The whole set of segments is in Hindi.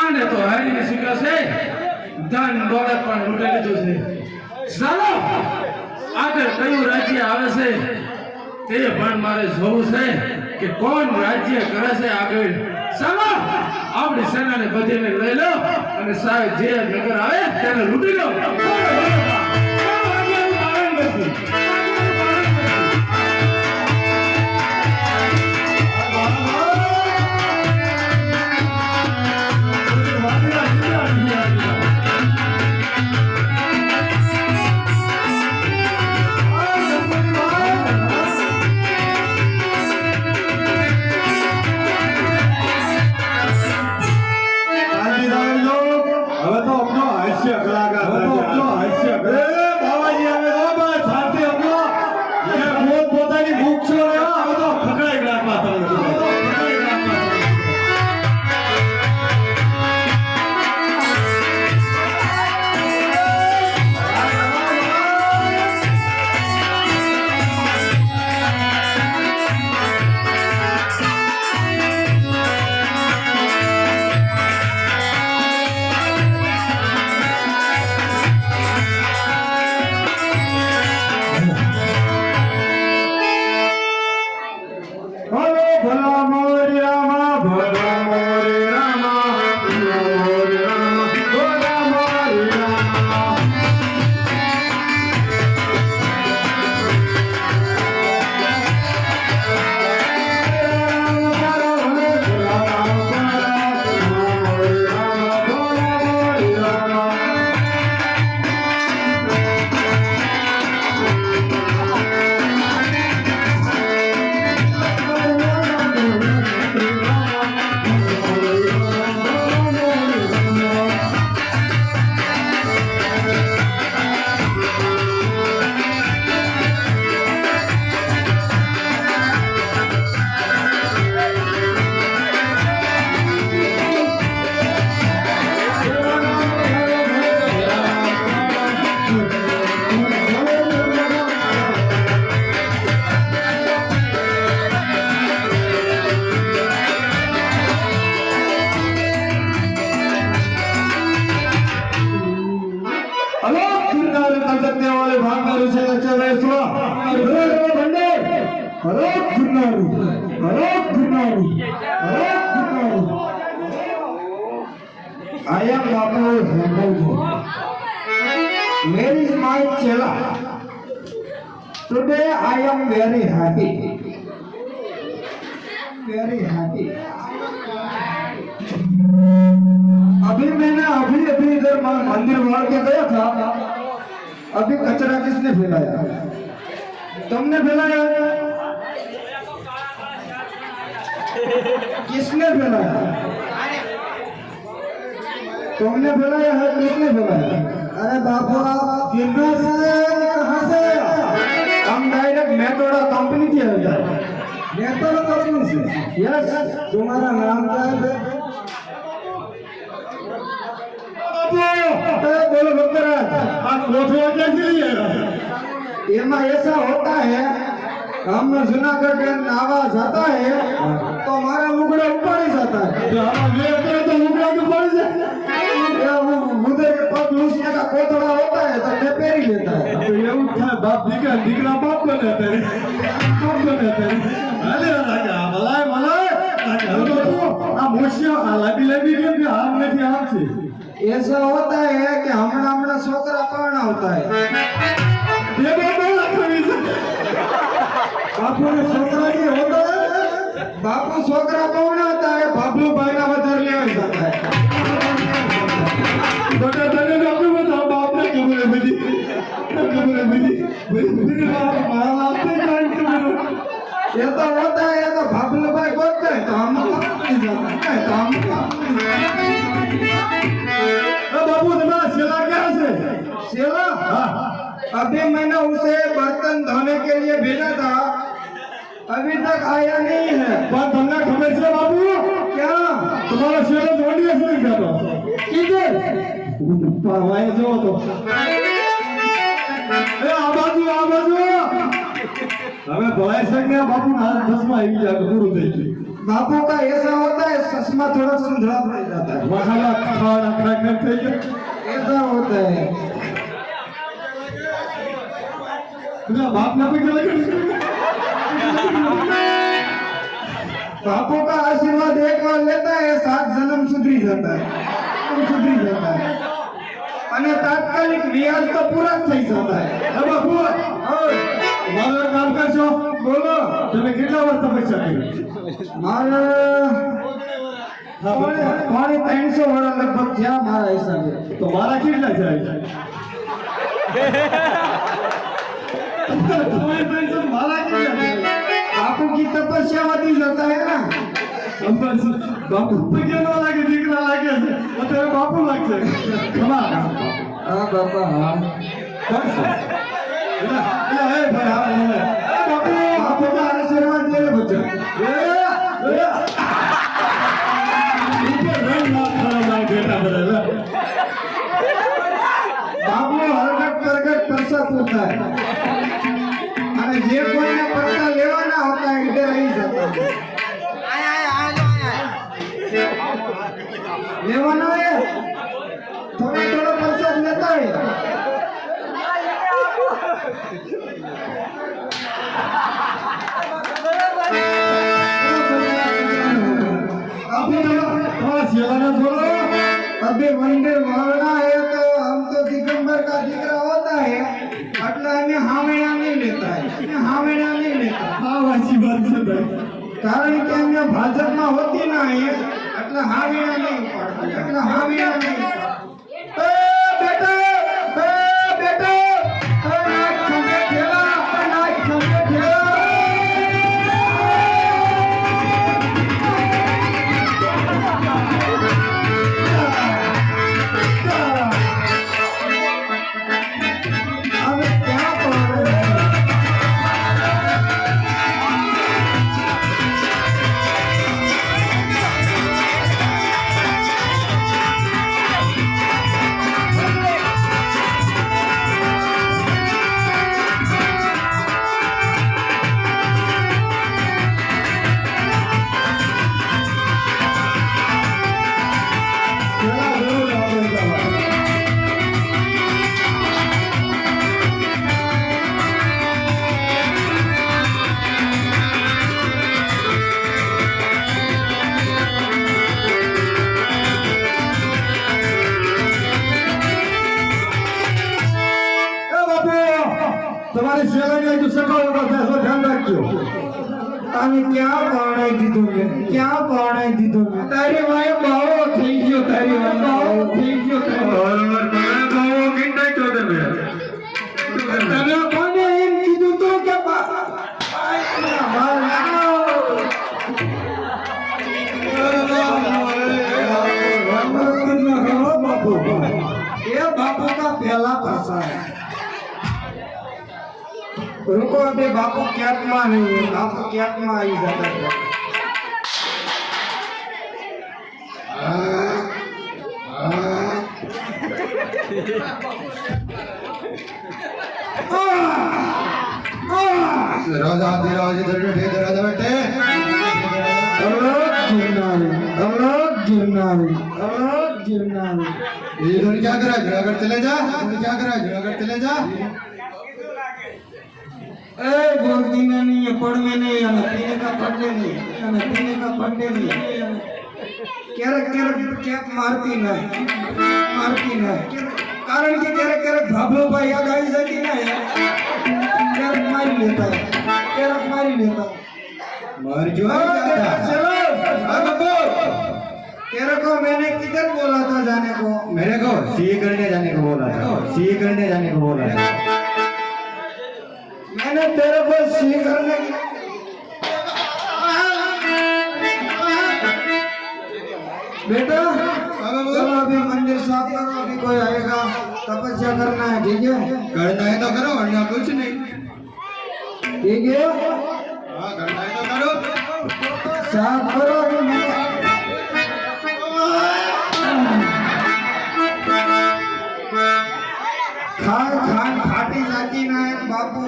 આને તો હારીને શીખશે ધન દોલત પણ લૂંટી લીધું છે. ચાલો, આગળ કયું રાજ્ય આવે છે તે પણ મારે જોવું છે કે કોણ રાજ્ય કરે છે આગળ. ચાલો, આપણી સેનાને બધીને લઈ લો અને સાહેબ જે નગર આવે તેને લૂંટી લો. Thank આગળ Where is my chela? Today I am very happy. Very happy. अभी मैंने अभी अभी इधर मंदिर वाड़ के गया था अभी कचरा किसने फैलाया तुमने फैलाया किसने फैलाया तुमने फैलाया है किसने फैलाया अरे बाबू आप किन्नर से कहाँ से? हम डायरेक्ट मेट्रोडा कंपनी के हैं मेट्रोडा कंपनी से? यस तुम्हारा नाम क्या है? अरे बोलो भक्तराज आप कोठवा कैसे लिए एमा ऐसा होता है हम जूनागढ़ के नावा जाता है तो हमारा मुगड़ा ऊपर ही जाता है। लागे पड़ जाए मुदे के पास का कोतड़ा होता है तो मैं पेरी लेता है तो ये उठा बाप जी का निकला बाप को लेते हैं बाप को लेते हैं अरे राजा मलाय मलाई तो आ मोशिया आ लाबी लाबी के भी हाथ में थी हाथ से ऐसा होता है कि हमना हमना छोकरा पाना होता है ये से छोकरा होता है बापू छोकरा पढ़ना होता है बाबू भाई का बदर ले जाता है। बता तने बापू बताओ बाप ने क्यों बोले मुझे क्यों बोले मुझे मेरे? बाप मारा लाते जान के बोलो ये तो होता है, ये तो बाबू भाई बोलते हैं तो हम नहीं जाता है तो हम अरे बाबू तुम्हारा शेला क्या है? शेला हाँ। अभी मैंने उसे बर्तन धोने के लिए भेजा था। अभी तक आया नहीं है। बात धन्ना खमेश बाबू। क्या? तुम्हारा शेर ढूंढ लिया सुन क्या तो। किधर? पावाए जो तो। ए आबाजू आबाजू। हमें भलाई सकने बाबू ना चश्मा ही जा गुरु देखिए बाबू का ऐसा होता है चश्मा थोड़ा सुंदरा पड़ जाता है। मसाला खाना खा करते ऐसा होता है। बाप ना पे गलत બાપો કા આશીર્વાદ એક વાર લેતા એ સાત જન્મ સુધરી જતા સુધરી જતા અને તાત્કાલિક વ્યાજ તો પૂરા થઈ જતા બાપુ મારો કામ કરશો? બોલો. તમે કેટલા વર્ષ તપસ્યા કરી મારે મારે ત્રણસો વાળા લગભગ થયા મારા હિસાબે. તો મારા કેટલા છે? મારા કેટલા आपकी तपस्या तपस्यावादी जाता है ना। बापू। विज्ञान वाला के दिखला लागे और तेरे बापू लगते खमा हाँ बापा हाँ। ना ना ए भाई हाँ ना बापू बापू का हर शर्मा तेरे बच्चे। ए ऊपर रंग ना खड़ा ना बेटा बदला बापू हरकत करके पैसा होता है। अरे ये कोई લેવાનો है थोड़ा थोड़ा प्रसाद लेता है अभी थोड़ा सियाना छोड़ो अभी मंदिर भावना है तो हम तो दिगंबर का दिखरा होता है એટલે અમે હામેણા નહીં લેતા અમે હામેણા નહીં લેતા હા વાસી વાત છે ભાઈ કારણ કે અમે ભાજપમાં હોતી ના हाँ भी नहीं पढ़ते हाँ भी नहीं। તારી વાય બાવો થઈ ગયો, તારી વાય બાવો થઈ ગયો. બાવો ગીંડાઈ છો તમે તમે કોને એમ કીધું તો કે એ બાપુ કા પહેલા પાસા. રૂકો બે બાપુ ક્યાંકમાં નહીં, બાપુ આવી જતા अलग गिरनारी अलग गिरनारी ये धोनी क्या करा जुनागढ़ चले जा धोनी क्या करा जुनागढ़ चले जा ए बोलती में नहीं है पढ़ में नहीं है पीने का पढ़ने नहीं है पीने का पढ़ने नहीं है क्यारक क्यारक कैप मारती नहीं. मारती नहीं. कारण कि क्यारक क्यारक भाभलो भाई याद आई जाती ना क्यारक मारी लेता है क्यारक मारी लेता है मर जो चलो. हाँ, बाबू तेरे को मैंने किधर बोला था जाने को? मेरे को सी करने जाने को बोला था। सी करने जाने को बोला था। मैंने तेरे को सी करने की बेटा अभी मंदिर साफ़ करो अभी कोई आएगा। तपस्या करना है ठीक है? करना है तो करो वरना कुछ नहीं। ठीक है? हाँ, करना है तो करो। साफ़ करो खान खान खाटी जाती ना है बापू।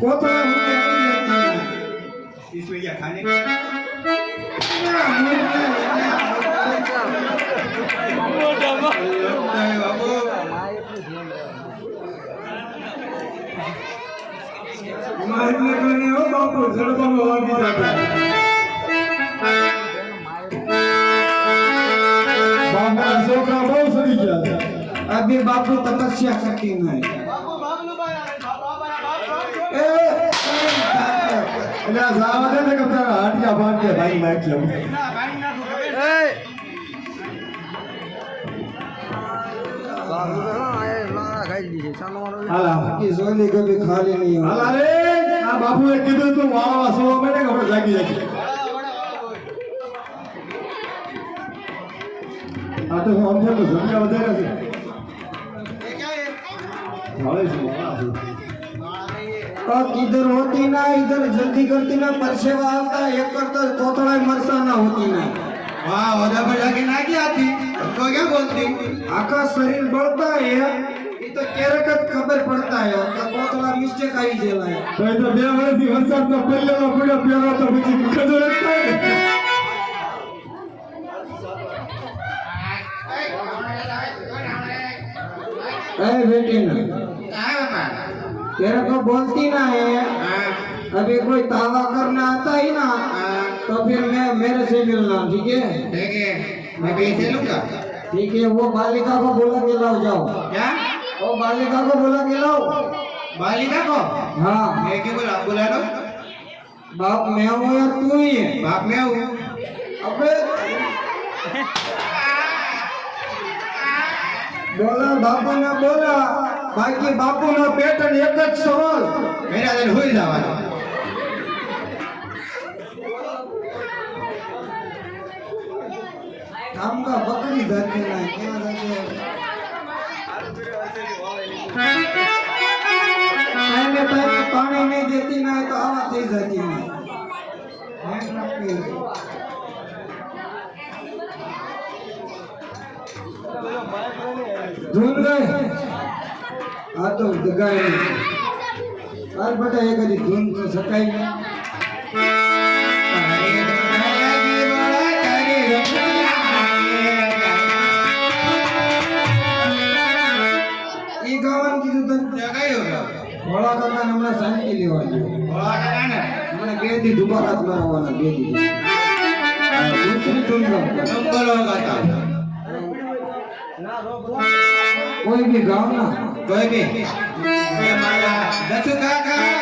को तो इसमें क्या खाने। हाँ, બાપુ ઝડપામાં વાગી જાય આજે બાપુ તપસ્યા શકી નહીં એટલે સાવધાન કપડા હાટિયા ભાટિયા ભાઈ માં હાલા की सोली कभी खाली नहीं हो હાલા રે આ બાપુએ કીધું તું વાવા સોવા માટે કે આપણે જાગી જઈએ આ તો હું સમજે તો જગ્યા વધારે છે ભાવે છે વાવા છે. और किधर होती ना इधर जल्दी करती ना परसेवा आता एक करता कोथड़ा मरसा ना होती ना वाह उधर पर जाके ना क्या आती तो क्या बोलती आका शरीर बढ़ता है ये तो केरकत खबर पड़ता है तो कोथड़ा मिस्टेक आई जेला है તો એ તો બે વર્ષથી વરસાદનો પહેલેનો પડ્યો પહેલો તો પછી ખજો જ થાય ને. ए बेटी ना तेरे को बोलती ना है अभी कोई दावा करना आता ही ना तो फिर मैं मेरे से मिलना ठीक है ठीक है मैं पैसे लूंगा ठीक है वो बालिका को बोला के लाओ जाओ क्या वो बालिका को बोला के लाओ बालिका को हाँ मैं क्यों बुला बुला लो बाप मैं हूँ या तू ही है बाप मैं हूँ अबे बोला बापू ने बोला बाकी बापू નો પેટર્ન એક જ સવાલ मेरा दिन हो ही जावा કામ કા બકરી જાતી ના ક્યાં જાતી ટાઈમે ટાઈમે પાણી નહીં દેતી ના તો આવા થઈ જતી આ તો દગાઈ હાલ બેટા, એક હજી ધૂન તો સકાઈ નહીં. બે દી ડૂબા હાથ મારવાના કોઈ બી ગામ ના કોઈ બી મારા દત્તુ કાકા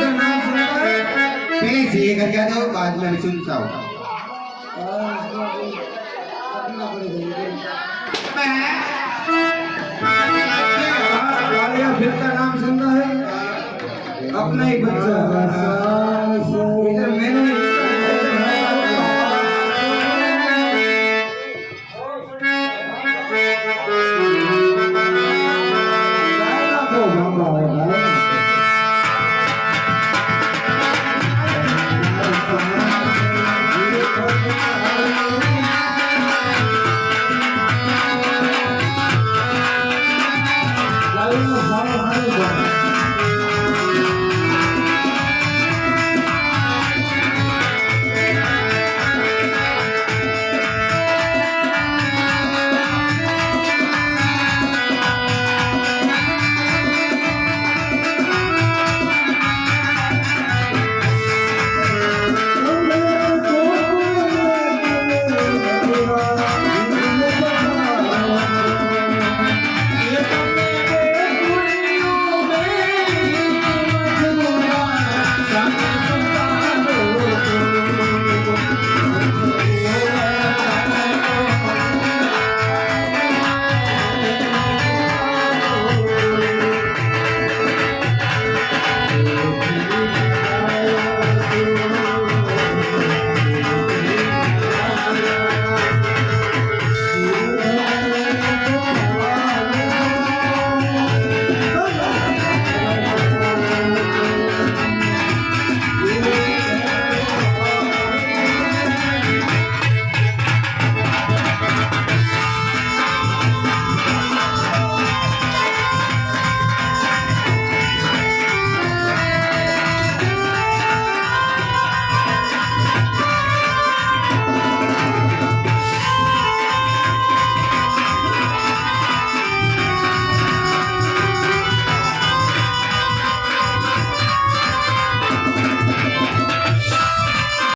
सुना है ये करके आता हूँ बाद में मैं सुनता हूँ फिर का नाम सुनना है अपना ही बच्चा इधर मैंने